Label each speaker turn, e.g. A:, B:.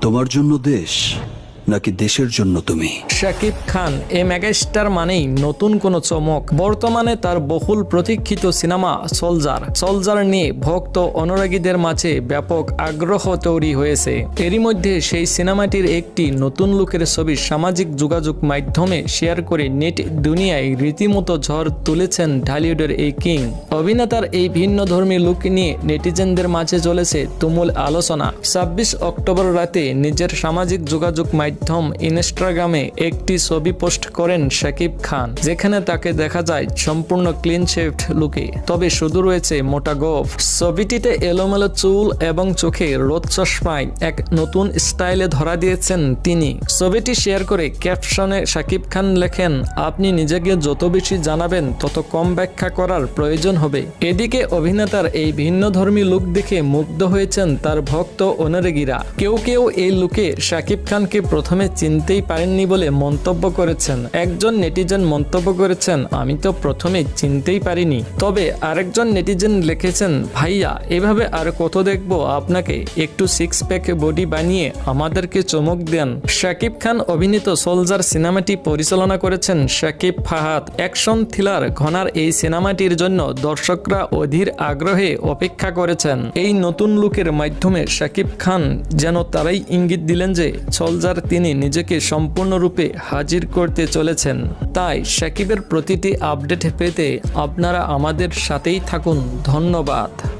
A: তোমার জন্য দেশ। নাকি দেশের জন্য তুমি?
B: শাকিব খান এ মেগাস্টার মানেই নতুন কোনো চমক। বর্তমানে তার বহুল প্রতীক্ষিত সিনেমা সলজার। সলজার নিয়ে ভক্ত অনুরাগীদের মাঝে ব্যাপক আগ্রহ তৈরি হয়েছে। এরই মধ্যে সেই সিনেমাটির একটি নতুন লুকের ছবি সামাজিক যোগাযোগ মাধ্যমে শেয়ার করে নেট দুনিয়ায় রীতিমতো ঝড় তুলেছেন ঢালিউডের এই কিং। অভিনেতার এই ভিন্ন ধর্মী লুক নিয়ে নেটিজেনদের মাঝে চলেছে তুমুল আলোচনা। ছাব্বিশ অক্টোবর রাতে নিজের সামাজিক যোগাযোগ মাধ্যম ইনস্টাগ্রামে একটি ছবি পোস্ট করেন শাকিব খান, যেখানে তাকে দেখা যায় সম্পূর্ণ ক্লিন শেভড লুকে। তবে শুধু রয়েছে মোটা গোফ। ছবিটিতে এলোমেলো চুল এবং চোখে রোদ চশমায় এক নতুন স্টাইলে ধরা দিয়েছেন তিনি। ছবিটি শেয়ার করে ক্যাপশনে শাকিব খান লেখেন, আপনি নিজেকে যত বেশি জানাবেন, তত কম ব্যাখ্যা করার প্রয়োজন হবে। এদিকে অভিনেতার এই ভিন্ন ধর্মী লুক দেখে মুগ্ধ হয়েছেন তার ভক্ত অনুরাগীরা কেউ কেউ এই লুকে শাকিব খানকে প্রথমে চিনতেই পারেননি বলে মন্তব্য করেছেন। একজন নেটিজেন মন্তব্য করেছেন, আমি তো প্রথমে চিনতেই পারিনি। তবে আরেকজন নেটিজেন লিখেছেন, ভাইয়া, এভাবে আর কত দেখব? আপনাকে একটু সিক্স প্যাক বডি বানিয়ে আমাদেরকে চমক দেন। শাকিব খান অভিনীত সোলজার সিনেমাটি পরিচালনা করেছেন শাকিব ফাহাদ। অ্যাকশন থ্রিলার ঘনার এই সিনেমাটির জন্য দর্শকরা অধীর আগ্রহে অপেক্ষা করেছেন। এই নতুন লুকের মাধ্যমে শাকিব খান যেন তারাই ইঙ্গিত দিলেন যে সোলজার তিনি নিজেকে সম্পূর্ণরূপে হাজির করতে চলেছেন। তাই শাকিবের প্রতিটি আপডেট পেতে আপনারা আমাদের সাথেই থাকুন। ধন্যবাদ।